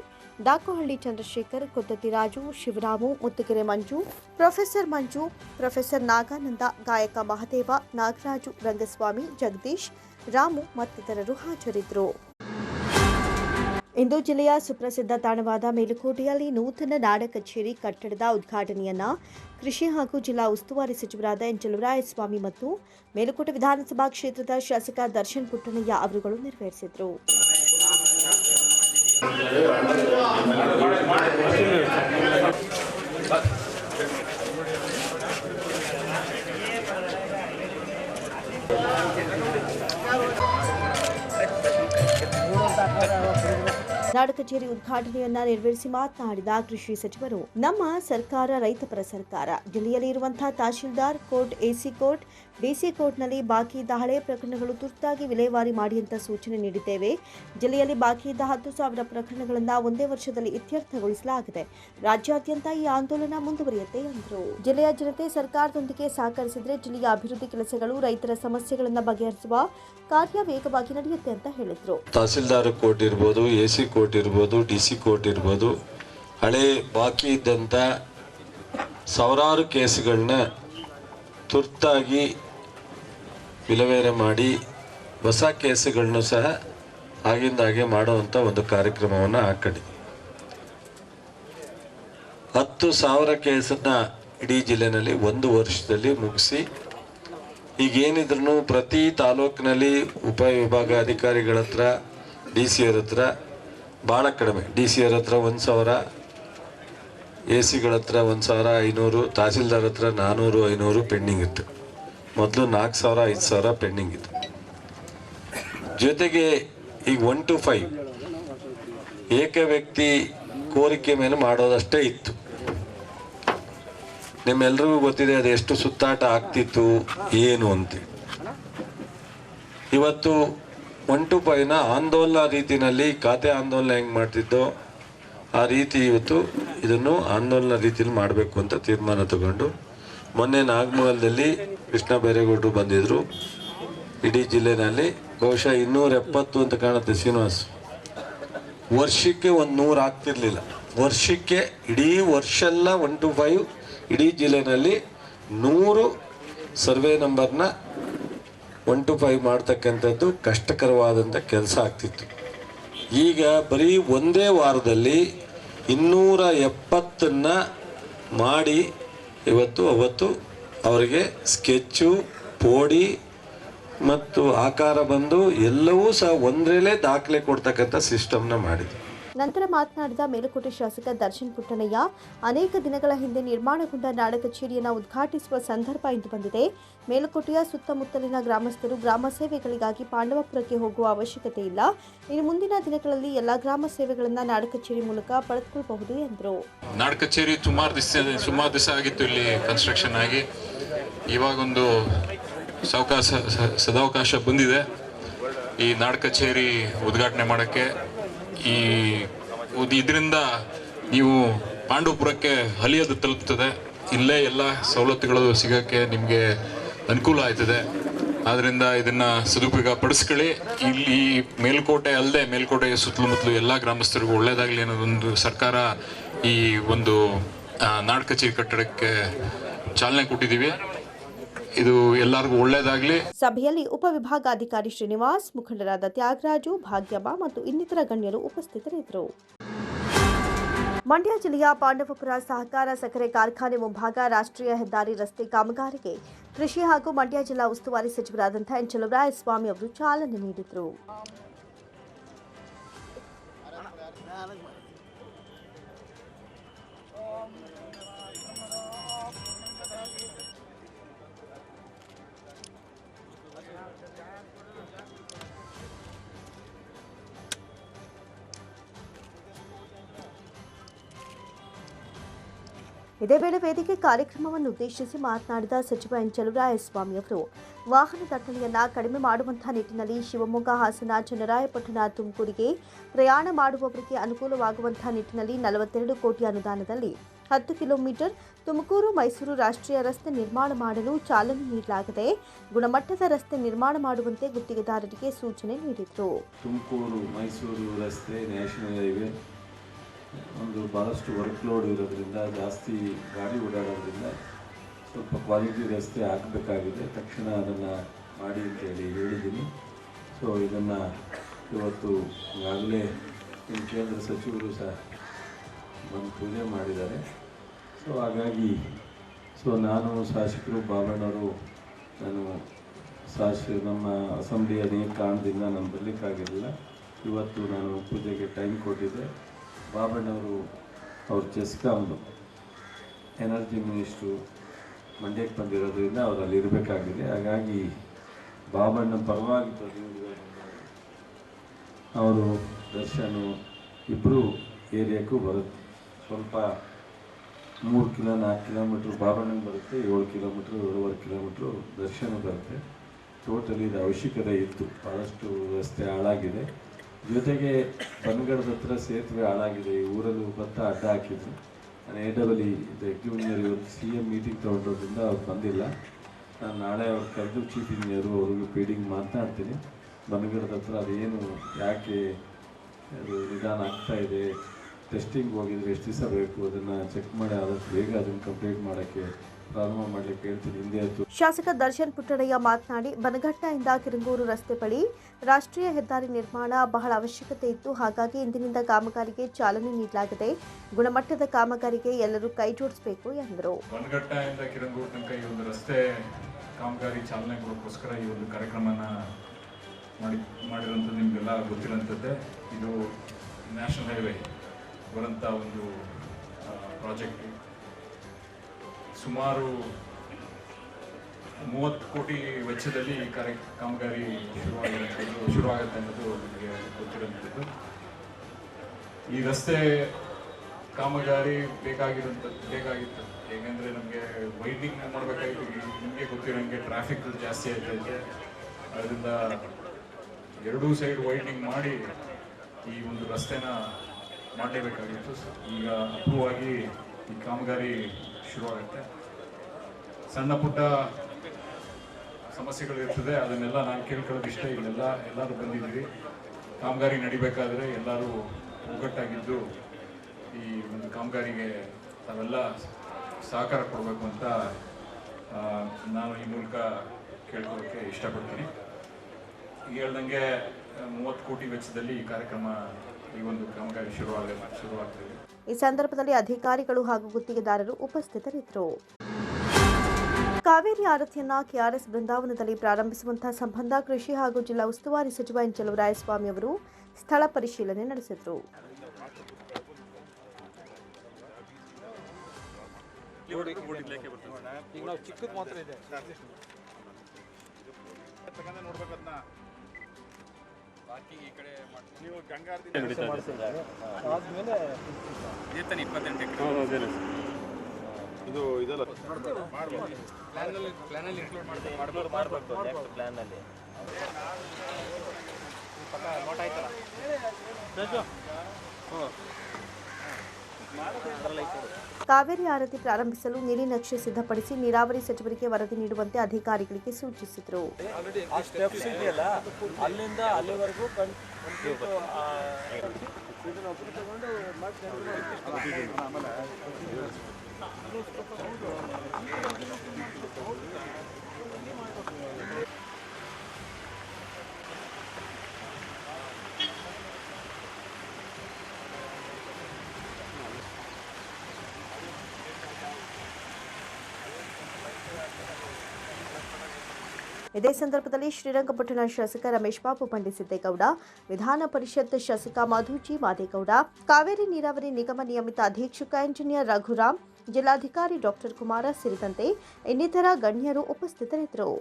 ಡಾಕೋಹಳ್ಳಿ ಚಂದ್ರಶೇಖರ್ ಕೊತ್ತತಿ ರಾಜು, ಶಿವರಾಮು ಮುತ್ತುಗೆರೆ ಮಂಜು, ಪ್ರೊಫೆಸರ್ ಮಂಜು, ಪ್ರೊಫೆಸರ್ ನಾಗಾನಂದ, ಗಾಯಕ ಮಹದೇವ, ನಾಗರಾಜು, ರಂಗಸ್ವಾಮಿ, ಜಗದೀಶ್, ರಾಮು ಮತ್ತಿತರರು ಹಾಜರಿದ್ದರು. ಇಂದು ಜಿಲ್ಲೆಯ ಸುಪ್ರಸಿದ್ಧ ತಾಣವಾದ ಮೇಲುಕೋಟೆಯಲ್ಲಿ ನೂತನ ನಾಡ ಕಚೇರಿ ಕಟ್ಟಡದ ಉದ್ಘಾಟನೆಯನ್ನ ಕೃಷಿ ಹಾಗೂ ಜಿಲ್ಲಾ ಉಸ್ತುವಾರಿ ಸಚಿವರಾದ ಎನ್ ಸ್ವಾಮಿ ಮತ್ತು ಮೇಲುಕೋಟೆ ವಿಧಾನಸಭಾ ಕ್ಷೇತ್ರದ ಶಾಸಕ ದರ್ಶನ್ ಪುಟ್ಟಣಯ್ಯ ಅವರುಗಳು ನೆರವೇರಿಸಿದರು. ನಾಡ ಕಚೇರಿ ಉದ್ಘಾಟನೆಯನ್ನ ನೆರವೇರಿಸಿ ಮಾತನಾಡಿದ ಕೃಷಿ ಸಚಿವರು, ನಮ್ಮ ಸರ್ಕಾರ ರೈತಪರ ಸರ್ಕಾರ. ಜಿಲ್ಲೆಯಲ್ಲಿ ಇರುವಂತಹ tahsildar court, AC court DC ಕೋರ್ಟ್ನಲ್ಲಿ ಬಾಕಿ ಇದ್ದ ಹಳೆಯ ಪ್ರಕರಣಗಳು ತುರ್ತಾಗಿ ವಿಲೇವಾರಿ ಮಾಡಿ ಅಂತ ಸೂಚನೆ ನೀಡಿದ್ದೇವೆ. ಜಿಲ್ಲೆಯಲ್ಲಿ ಬಾಕಿ ಇದ್ದ ಹತ್ತು ಸಾವಿರ ಪ್ರಕರಣಗಳನ್ನು ಒಂದೇ ವರ್ಷದಲ್ಲಿ ಇತ್ಯರ್ಥಗೊಳಿಸಲಾಗಿದೆ. ರಾಜ್ಯಾದ್ಯಂತ ಈ ಆಂದೋಲನ ಮುಂದುವರಿಯುತ್ತೆ ಎಂದರು. ಜಿಲ್ಲೆಯ ಜನತೆ ಸರ್ಕಾರದೊಂದಿಗೆ ಸಹಕರಿಸಿದರೆ ಜಿಲ್ಲೆಯ ಅಭಿವೃದ್ಧಿ ಕೆಲಸಗಳು ರೈತರ ಸಮಸ್ಯೆಗಳನ್ನು ಬಗೆಹರಿಸುವ ಕಾರ್ಯ ವೇಗವಾಗಿ ನಡೆಯುತ್ತೆ ಅಂತ ಹೇಳಿದರು. ತಹಸೀಲ್ದಾರ್ ಕೋರ್ಟ್ ಇರ್ಬೋದು, ಎ ಸಿ ಕೋರ್ಟ್ ಇರ್ಬೋದು, ಡಿ ಸಿ ಕೋರ್ಟ್ ಇರ್ಬೋದು, ಹಳೆ ಬಾಕಿ ಇದ್ದಂಥ ಸಾವಿರಾರು ಕೇಸ್ಗಳನ್ನ ತುರ್ತಾಗಿ ವಿಲೇವಾರಿ ಮಾಡಿ ಹೊಸ ಕೇಸುಗಳನ್ನು ಸಹ ಆಗಿಂದಾಗೆ ಮಾಡುವಂಥ ಒಂದು ಕಾರ್ಯಕ್ರಮವನ್ನು ಹಾಕೊಂಡಿದ್ವಿ ಹತ್ತು ಸಾವಿರ ಕೇಸನ್ನು ಇಡೀ ಜಿಲ್ಲೆನಲ್ಲಿ ಒಂದು ವರ್ಷದಲ್ಲಿ ಮುಗಿಸಿ ಈಗೇನಿದ್ರು ಪ್ರತಿ ತಾಲೂಕಿನಲ್ಲಿ ಉಪವಿಭಾಗ ಅಧಿಕಾರಿಗಳ ಹತ್ರ, ಡಿ ಸಿ ಅವ್ರ ಹತ್ರ ಭಾಳ ಕಡಿಮೆ, ಡಿ ಸಿ ಅವ್ರ ಹತ್ರ ಒಂದು ಸಾವಿರ, ಎ ಸಿಗಳ ಹತ್ರ ಒಂದು ಸಾವಿರ ಐನೂರು, ತಹಸೀಲ್ದಾರ್ ಹತ್ರ ನಾನ್ನೂರು ಐನೂರು ಪೆಂಡಿಂಗ್ ಇತ್ತು. ಮೊದಲು ನಾಲ್ಕು ಸಾವಿರ, ಐದು ಸಾವಿರ ಪೆಂಡಿಂಗ್ ಇತ್ತು. ಜೊತೆಗೆ ಈಗ ಒನ್ ಟು ಫೈವ್ ಏಕ ವ್ಯಕ್ತಿ ಕೋರಿಕೆ ಮೇಲೆ ಮಾಡೋದಷ್ಟೇ ಇತ್ತು. ನಿಮ್ಮೆಲ್ರಿಗೂ ಗೊತ್ತಿದೆ ಅದು ಎಷ್ಟು ಸುತ್ತಾಟ ಆಗ್ತಿತ್ತು, ಏನು ಅಂತ. ಇವತ್ತು ಒನ್ ಟು ಫೈವ್ನ ಆಂದೋಲನ ರೀತಿಯಲ್ಲಿ ಖಾತೆ ಆಂದೋಲನ ಹೆಂಗೆ ಮಾಡ್ತಿದ್ದೋ ಆ ರೀತಿ ಇವತ್ತು ಇದನ್ನು ಆಂದೋಲನ ರೀತಿಯಲ್ಲಿ ಮಾಡಬೇಕು ಅಂತ ತೀರ್ಮಾನ ತಗೊಂಡು ಮೊನ್ನೆ ನಾಗಮಹಲ್ದಲ್ಲಿ ಕೃಷ್ಣ ಬೈರೇಗೌಡರು ಬಂದಿದ್ರು. ಇಡೀ ಜಿಲ್ಲೆನಲ್ಲಿ ಬಹುಶಃ ಇನ್ನೂರ ಎಪ್ಪತ್ತು ಅಂತ ಕಾಣುತ್ತೆ ಶ್ರೀನಿವಾಸ್. ವರ್ಷಕ್ಕೆ ಒಂದು ನೂರು ಆಗ್ತಿರ್ಲಿಲ್ಲ. ವರ್ಷಕ್ಕೆ ಇಡೀ ವರ್ಷ ಎಲ್ಲ ಒನ್ ಟು ಫೈವ್ ಇಡೀ ಜಿಲ್ಲೆನಲ್ಲಿ ನೂರು ಸರ್ವೆ ನಂಬರ್ನ ಒನ್ ಟು ಫೈವ್ ಮಾಡ್ತಕ್ಕಂಥದ್ದು ಕಷ್ಟಕರವಾದಂಥ ಕೆಲಸ ಆಗ್ತಿತ್ತು. ಈಗ ಬರೀ ಒಂದೇ ವಾರದಲ್ಲಿ ಇನ್ನೂರ ಎಪ್ಪತ್ತನ್ನು ಮಾಡಿ ಇವತ್ತು, ಅವತ್ತು ಅವರಿಗೆ ಸ್ಕೆಚ್ಚು, ಪೋಡಿ ಮತ್ತು ಆಕಾರ ಬಂದು ಎಲ್ಲವೂ ಸಹ ಒಂದರಲ್ಲೇ ದಾಖಲೆ ಕೊಡ್ತಕ್ಕಂಥ ಸಿಸ್ಟಮ್ನ ಮಾಡಿದೆ ನಂತರ ಮಾತನಾಡಿದ ಮೇಲುಕೋಟೆ ಶಾಸಕ ದರ್ಶನ್ ಪುಟ್ಟಣಯ್ಯ, ಅನೇಕ ದಿನಗಳ ಹಿಂದೆ ನಿರ್ಮಾಣಗೊಂಡ ನಾಡ ಕಚೇರಿಯನ್ನು ಉದ್ಘಾಟಿಸುವ ಸಂದರ್ಭ ಇಂದು ಬಂದಿದೆ. ಮೇಲುಕೋಟೆಯ ಸುತ್ತಮುತ್ತಲಿನ ಗ್ರಾಮಸ್ಥರು ಗ್ರಾಮ ಸೇವೆಗಳಿಗಾಗಿ ಪಾಂಡವಪುರಕ್ಕೆ ಹೋಗುವ ಅವಶ್ಯಕತೆ ಇಲ್ಲ. ಇನ್ನು ಮುಂದಿನ ದಿನಗಳಲ್ಲಿ ಎಲ್ಲ ಗ್ರಾಮ ಸೇವೆಗಳನ್ನು ನಾಡ ಕಚೇರಿ ಮೂಲಕ ಪಡೆದುಕೊಳ್ಳಬಹುದು ಎಂದರು. ನಾಡ ಕಚೇರಿ ಸುಮಾರು ದಿವಸ ಸುಮಾರು ದಿವಸ ಆಗಿತ್ತು ಇಲ್ಲಿ ಕನ್ಸ್ಟ್ರಕ್ಷನ್ ಆಗಿ. ಇವಾಗೊಂದು ಸಾವಕಾಶ, ಸ- ಸದಾವಕಾಶ ಬಂದಿದೆ ಈ ನಾಡ ಕಚೇರಿ ಉದ್ಘಾಟನೆ ಮಾಡೋಕ್ಕೆ. ಈ ಇದರಿಂದ ನೀವು ಪಾಂಡವಪುರಕ್ಕೆ ಹಲಿಯೋದು ತಲುಪ್ತದೆ. ಇಲ್ಲೇ ಎಲ್ಲ ಸವಲತ್ತುಗಳು ಸಿಗೋಕ್ಕೆ ನಿಮಗೆ ಅನುಕೂಲ ಆಯ್ತದೆ. ಆದ್ದರಿಂದ ಇದನ್ನು ಸದುಪಯೋಗ ಪಡಿಸ್ಕೊಳ್ಳಿ. ಇಲ್ಲಿ ಮೇಲ್ಕೋಟೆ ಅಲ್ಲದೆ ಮೇಲ್ಕೋಟೆ ಸುತ್ತಮುತ್ತಲು ಎಲ್ಲ ಗ್ರಾಮಸ್ಥರಿಗೂ ಒಳ್ಳೆಯದಾಗಲಿ ಅನ್ನೋದೊಂದು ಸರ್ಕಾರ ಈ ಒಂದು ನಾಡ್ ನಾಡ ಕಚೇರಿ ಕಟ್ಟಡಕ್ಕೆ ಚಾಲನೆ ಕೊಟ್ಟಿದ್ದೀವಿ. ಇದು ಎಲ್ಲರಿಗೂ ಒಳ್ಳೆಯದಾಗಲಿ ಸಭೆಯಲ್ಲಿ ಉಪವಿಭಾಗಾಧಿಕಾರಿ ಶ್ರೀನಿವಾಸ್, ಮುಖಂಡರಾದ ತ್ಯಾಗರಾಜು, ಭಾಗ್ಯಮ್ಮ ಮತ್ತು ಇನ್ನಿತರ ಗಣ್ಯರು ಉಪಸ್ಥಿತರಿದ್ದರು. ಮಂಡ್ಯ ಜಿಲ್ಲೆಯ ಪಾಂಡವಪುರ ಸಹಕಾರ ಸಕ್ಕರೆ ಕಾರ್ಖಾನೆ ಮುಂಭಾಗ ರಾಷ್ಟ್ರೀಯ ಹೆದ್ದಾರಿ ರಸ್ತೆ ಕಾಮಗಾರಿಗೆ ಕೃಷಿ ಹಾಗೂ ಮಂಡ್ಯ ಜಿಲ್ಲಾ ಉಸ್ತುವಾರಿ ಸಚಿವರಾದಂಥ ಎನ್ ಚಲುವರಾಯಸ್ವಾಮಿ ಅವರು ಚಾಲನೆ ನೀಡಿದರು. ಇದೇ ವೇಳೆ ವೇದಿಕೆ ಕಾರ್ಯಕ್ರಮವನ್ನು ಉದ್ದೇಶಿಸಿ ಮಾತನಾಡಿದ ಸಚಿವ ಎನ್ ಚಲುವರಾಯಸ್ವಾಮಿ ಅವರು, ವಾಹನ ದಟ್ಟಣೆಯನ್ನು ಕಡಿಮೆ ಮಾಡುವಂತಹ ನಿಟ್ಟಿನಲ್ಲಿ ಶಿವಮೊಗ್ಗ, ಹಾಸನ, ಚನ್ನರಾಯಪಟ್ಟಣ, ತುಮಕೂರಿಗೆ ಪ್ರಯಾಣ ಮಾಡುವವರಿಗೆ ಅನುಕೂಲವಾಗುವಂತಹ ನಿಟ್ಟಿನಲ್ಲಿ ನಲವತ್ತೆರಡು ಕೋಟಿ ಅನುದಾನದಲ್ಲಿ ಹತ್ತು ಕಿಲೋಮೀಟರ್ ತುಮಕೂರು, ಮೈಸೂರು ರಾಷ್ಟ್ರೀಯ ರಸ್ತೆ ನಿರ್ಮಾಣ ಮಾಡಲು ಚಾಲನೆ ನೀಡಲಾಗಿದೆ. ಗುಣಮಟ್ಟದ ರಸ್ತೆ ನಿರ್ಮಾಣ ಮಾಡುವಂತೆ ಗುತ್ತಿಗೆದಾರರಿಗೆ ಸೂಚನೆ ನೀಡಿದರು. ತುಮಕೂರು, ಮೈಸೂರು ರಸ್ತೆ ನ್ಯಾಷನಲ್ ಹೈವೇ ಒಂದು ಭಾಳಷ್ಟು ವರ್ಕ್ ಲೋಡ್ ಇರೋದ್ರಿಂದ, ಜಾಸ್ತಿ ಗಾಡಿ ಓಡಾಡೋದ್ರಿಂದ ಸ್ವಲ್ಪ ಕ್ವಾಲಿಟಿ ರಸ್ತೆ ಹಾಕಬೇಕಾಗಿದೆ. ತಕ್ಷಣ ಅದನ್ನು ಮಾಡಿ ಅಂತೇಳಿ ಹೇಳಿದ್ದೀನಿ. ಸೊ ಇದನ್ನು ಇವತ್ತು ಈಗಾಗಲೇ ಕೇಂದ್ರ ಸಚಿವರು ಸಹ ಬಂದು ಪೂಜೆ ಮಾಡಿದ್ದಾರೆ. ಸೊ ಹಾಗಾಗಿ ಸೊ ನಾನು ಶಾಸಕರು ಬಾಬಣ್ಣವರು, ನಾನು ಶಾಸ, ನಮ್ಮ ಅಸೆಂಬ್ಲಿ ಅನೇಕ ಕಾರಣದಿಂದ ನಾನು ಬರಲಿಕ್ಕಾಗಿರಲಿಲ್ಲ. ಇವತ್ತು ನಾನು ಪೂಜೆಗೆ ಟೈಮ್ ಕೊಟ್ಟಿದ್ದೆ. ಬಾಬಣ್ಣವರು ಅವರು ಚೆಸ್ಕಾಮ್ದು ಎನರ್ಜಿ ಮಿನಿಸ್ಟ್ರು ಮಂಡ್ಯಕ್ಕೆ ಬಂದಿರೋದ್ರಿಂದ ಅವರು ಅಲ್ಲಿ ಇರಬೇಕಾಗಿದೆ. ಹಾಗಾಗಿ ಬಾಬಣ್ಣ ಪರವಾಗಿ ಅವರು ದರ್ಶನ್ ಇಬ್ಬರು ಏರಿಯಾಕ್ಕೂ ಬರುತ್ತೆ. ಸ್ವಲ್ಪ ಮೂರು ಕಿಲೋ, ನಾಲ್ಕು ಕಿಲೋಮೀಟ್ರ್ ಬಾಬಣ್ಣಂಗೆ ಬರುತ್ತೆ, ಏಳು ಕಿಲೋಮೀಟ್ರ್, ಏಳುವರೆ ಕಿಲೋಮೀಟ್ರು ದರ್ಶನ ಬರುತ್ತೆ. ಟೋಟಲಿ ಇದು ಅವಶ್ಯಕತೆ ಇತ್ತು. ಭಾಳಷ್ಟು ರಸ್ತೆ ಹಾಳಾಗಿದೆ. ಜೊತೆಗೆ ಬನ್ಗಡದ ಹತ್ರ ಸೇತುವೆ ಹಾಳಾಗಿದೆ. ಈ ಊರಲ್ಲೂ ಭತ್ತ ಅಡ್ಡ ಹಾಕಿದ್ರು. ನಾನು ಎ ಡಬಲ್ ಇ ಇವತ್ತು ಸಿ ಎಂ ಮೀಟಿಂಗ್ ತೊಗೊಂಡೋದ್ರಿಂದ ಅವ್ರು ಬಂದಿಲ್ಲ. ನಾನು ನಾಳೆ ಅವ್ರು ಕರೆದು ಚೀಫ್ ಇಂಜಿನಿಯರು ಅವ್ರಿಗೆ ಪೀಡಿಂಗ್ ಮಾತನಾಡ್ತೀನಿ. ಬನ್ಗಡದ ಹತ್ರ ಅದೇನು ಯಾಕೆ ಅದು ನಿಧಾನ ಆಗ್ತಾ ಇದೆ? ಟೆಸ್ಟಿಂಗ್ ಹೋಗಿದ್ರೆ ಎಷ್ಟು ದಿವಸ ಬೇಕು ಅದನ್ನು ಚೆಕ್ ಮಾಡಿ ಆದಷ್ಟು ಬೇಗ ಅದನ್ನು ಕಂಪ್ಲೀಟ್ ಮಾಡೋಕ್ಕೆ ಪ್ರಾರಂಭ ಮಾಡಲಿಕ್ಕೆ ಹೇಳ್ತೀನಿ. ಹಿಂದೆ ಆಯಿತು. ಶಾಸಕ ದರ್ಶನ್ ಪುಟ್ಟಣಯ್ಯ ಮಾತನಾಡಿ ಬನಘಟ್ಟದಿಂದ ಕಿರಂಗೂರು ರಸ್ತೆ ಬಳಿ ರಾಷ್ಟ್ರೀಯ ಹೆದ್ದಾರಿ ನಿರ್ಮಾಣ ಬಹಳ ಅವಶ್ಯಕತೆ ಇತ್ತು. ಹಾಗಾಗಿ ಇಂದಿನಿಂದ ಕಾಮಗಾರಿಗೆ ಚಾಲನೆ ನೀಡಲಾಗಿದೆ. ಗುಣಮಟ್ಟದ ಕಾಮಗಾರಿಗೆ ಎಲ್ಲರೂ ಕೈ ಜೋಡಿಸಬೇಕು ಎಂದರು. ಬನಘಟ್ಟದಿಂದ ಕಿರಂಗೂರು ತನಕ ಈ ಒಂದು ರಸ್ತೆ ಕಾಮಗಾರಿ ಚಾಲನೆ ಕೊಡೋಕ್ಕೋಸ್ಕರ ಈ ಒಂದು ಕಾರ್ಯಕ್ರಮನ ಮಾಡಿ ಮಾಡಿರೋಂಥದ್ದು ನಿಮಗೆಲ್ಲ ಗೊತ್ತಿರೋಂಥದ್ದೇ. ಇದು ನ್ಯಾಷನಲ್ ಹೈವೇ ಬರೋಂಥ ಒಂದು ಪ್ರಾಜೆಕ್ಟ್ ಸುಮಾರು ಮೂವತ್ತು ಕೋಟಿ ವೆಚ್ಚದಲ್ಲಿ ಈ ಕಾರ್ಯ, ಕಾಮಗಾರಿ ಶುರುವಾಗಿರೋಂಥದ್ದು ಶುರುವಾಗುತ್ತೆ ಅನ್ನೋದು ನಮಗೆ ಗೊತ್ತಿರುವಂಥದ್ದು. ಈ ರಸ್ತೆ ಕಾಮಗಾರಿ ಬೇಕಾಗಿರೋಂಥದ್ದು ಬೇಕಾಗಿತ್ತು. ಹೇಗೆಂದರೆ ನಮಗೆ ವೈಡಿಂಗ್ ಮಾಡಬೇಕಾಗಿತ್ತು. ನಿಮಗೆ ಗೊತ್ತಿರೋಂಗೆ ಟ್ರಾಫಿಕ್ ಜಾಸ್ತಿ ಇದೆ ಅದರಿಂದ ಎರಡೂ ಸೈಡ್ ವೈಡಿಂಗ್ ಮಾಡಿ ಈ ಒಂದು ರಸ್ತೆನ ಮಾಡಲೇಬೇಕಾಗಿತ್ತು. ಈಗ ಅಪ್ರೂವ್ ಆಗಿ ಈ ಕಾಮಗಾರಿ ಶುರುವಾಗುತ್ತೆ. ಸಣ್ಣ ಪುಟ್ಟ ಸಮಸ್ಯೆಗಳು ಇರ್ತದೆ, ಅದನ್ನೆಲ್ಲ ನಾನು ಕೇಳ್ಕೊಳ್ಳೋದು ಇಷ್ಟ, ಇಲ್ಲೆಲ್ಲ ಎಲ್ಲರೂ ಬಂದಿದ್ದೀವಿ ಕಾಮಗಾರಿ ನಡಿಬೇಕಾದ್ರೆ ಎಲ್ಲರೂ ಒಗ್ಗಟ್ಟಾಗಿದ್ದು ಈ ಒಂದು ಕಾಮಗಾರಿಗೆ ತಾವೆಲ್ಲ ಸಹಕಾರ ಕೊಡಬೇಕು ಅಂತ ನಾನು ಈ ಮೂಲಕ ಕೇಳ್ಕೊಳ್ಳೋಕ್ಕೆ ಇಷ್ಟಪಡ್ತೀನಿ. ಈಗ ಹೇಳ್ದಂಗೆ, ಮೂವತ್ತು ಕೋಟಿ ವೆಚ್ಚದಲ್ಲಿ ಈ ಕಾರ್ಯಕ್ರಮ ಈ ಒಂದು ಕಾಮಗಾರಿ ಶುರುವಾಗಲಿ ಶುರುವಾಗ್ತದೆ ಈ ಸಂದರ್ಭದಲ್ಲಿ ಅಧಿಕಾರಿಗಳು ಹಾಗೂ ಗುತ್ತಿಗೆದಾರರು ಉಪಸ್ಥಿತರಿದ್ದರು. ಕಾವೇರಿ ಆರತಿಯನ್ನ ಕೆಆರ್ಎಸ್ ಬೃಂದಾವನದಲ್ಲಿ ಪ್ರಾರಂಭಿಸುವಂತಹ ಸಂಬಂಧ ಕೃಷಿ ಹಾಗೂ ಜಿಲ್ಲಾ ಉಸ್ತುವಾರಿ ಸಚಿವ ಎನ್ ಚಲುವರಾಯಸ್ವಾಮಿ ಅವರು ಸ್ಥಳ ಪರಿಶೀಲನೆ ನಡೆಸಿದರು. ಪಾರ್ಕಿಂಗ್ ಈ ಕಡೆ ನೀವು ಎಕರೆ. ಇದು ಇದೆಲ್ಲ. ಪ್ಲ್ಯಾನಲ್ಲಿ ಇನ್ಕ್ಲೂಡ್ ಮಾಡ್ತೀವಿ. ಮಾಡ್ಬೋದು ಮಾಡಬೇಕು ನೆಕ್ಸ್ಟ್ ನೋಟ್ ಆಯ್ತಲ್ಲ ಹ್ಞೂ ಕಾವೇರಿ ಆರತಿ ಪ್ರಾರಂಭಿಸಲು ನೀಲಿನಕ್ಷೆ ಸಿದ್ಧಪಡಿಸಿ ನೀರಾವರಿ ಸಚಿವರಿಗೆ ವರದಿ ನೀಡುವಂತೆ ಅಧಿಕಾರಿಗಳಿಗೆ ಸೂಚಿಸಿದರು. ಇದೇ ಸಂದರ್ಭದಲ್ಲಿ ಶ್ರೀರಂಗಪಟ್ಟಣ ಶಾಸಕ ರಮೇಶ್ ಬಾಬು ಬಂಡಿಸಿದ್ದೇಗೌಡ ವಿಧಾನ ಪರಿಷತ್ ಶಾಸಕ ಮಧುಜಿ ಮಾದೇಗೌಡ, ಕಾವೇರಿ ನೀರಾವರಿ ನಿಗಮ ನಿಯಮಿತ ಅಧೀಕ್ಷಕ ಇಂಜಿನಿಯರ್ ರಘುರಾಮ್, ಜಿಲ್ಲಾಧಿಕಾರಿ ಡಾಕ್ಟರ್ ಕುಮಾರ ಸೇರಿದಂತೆ ಇನ್ನಿತರ ಗಣ್ಯರು ಉಪಸ್ಥಿತರಿದ್ದರು.